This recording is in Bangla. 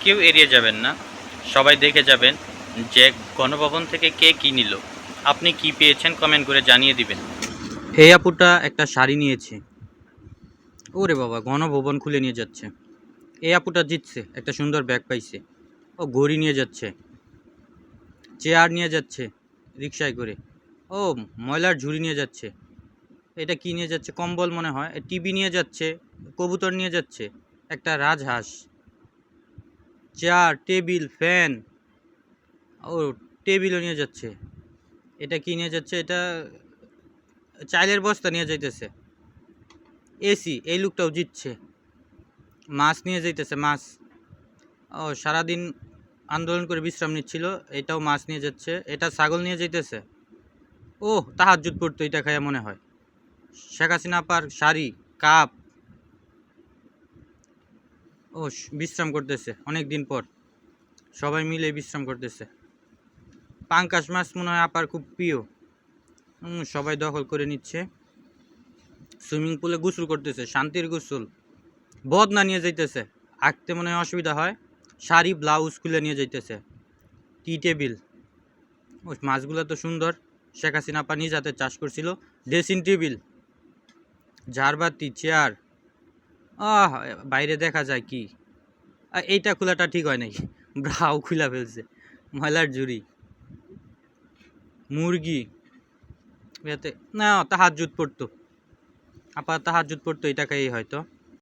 কেউ এড়িয়ে যাবেন না। সবাই দেখে যাবেন যে গণভবন থেকে কে কী নিল। আপনি কি পেয়েছেন কমেন্ট করে জানিয়ে দিবেন। এই আপুটা, একটা শাড়ি নিয়েছে। ওরে বাবা, গণভবন খুলে নিয়ে যাচ্ছে। এই আপুটা জিতছে, একটা সুন্দর ব্যাগ পাইছে। ও ঘড়ি নিয়ে যাচ্ছে। চেয়ার নিয়ে যাচ্ছে রিক্সায় করে। ও ময়লার ঝুড়ি নিয়ে যাচ্ছে। এটা কি নিয়ে যাচ্ছে? কম্বল মনে হয়। টিভি নিয়ে যাচ্ছে, কবুতর নিয়ে যাচ্ছে। একটা রাজহাঁস। Chair table fan. ও, টেবিলও নিয়ে যাচ্ছে। এটা কি নিয়ে যাচ্ছে? এটা চাইলের বস্তা নিয়ে যাইতেছে। এসি, এই লোকটাও জিতছে। মাছ নিয়ে যাইতেছে, মাছ। ও, সারাদিন আন্দোলন করে বিশ্রাম নিচ্ছিল, এটাও মাছ নিয়ে যাচ্ছে। এটা ছাগল নিয়ে যাইতেছে। ও তাহাজুত পড়তো, এটা খাইয়া মনে হয়। শেখ হাসিনা আপার শাড়ি, কাপ ও বিশ্রাম করতেছে অনেক দিন পর। সবাই মিলে বিশ্রাম করতেছে। পাঙ্কাশ মাছ মনে হয় আপার খুব প্রিয়। সবাই দখল করে নিচ্ছে। সুইমিং পুলে গোসল করতেছে, শান্তির গোসল। বদনা নিয়ে যাইতেছে, আঁকতে মনে হয় অসুবিধা হয়। শাড়ি, ব্লাউজ খুলে নিয়ে যাইতেছে। টি টেবিল। ও মাছগুলো তো সুন্দর। শেখ হাসিনা আপা নিজ হাতে চাষ করছিল। ড্রেসিং টেবিল, ঝাড়বাতি, চেয়ার আহ, বাইরে দেখা যায় কি? এইটা খোলাটা ঠিক হয় নাই। ব্রাও খুলা ফেলছে। ময়লার জুড়ি মুরগি। না তাহার জুত পড়তো। আপা তাহার জুত পড়তো, এটা খাই হয়তো।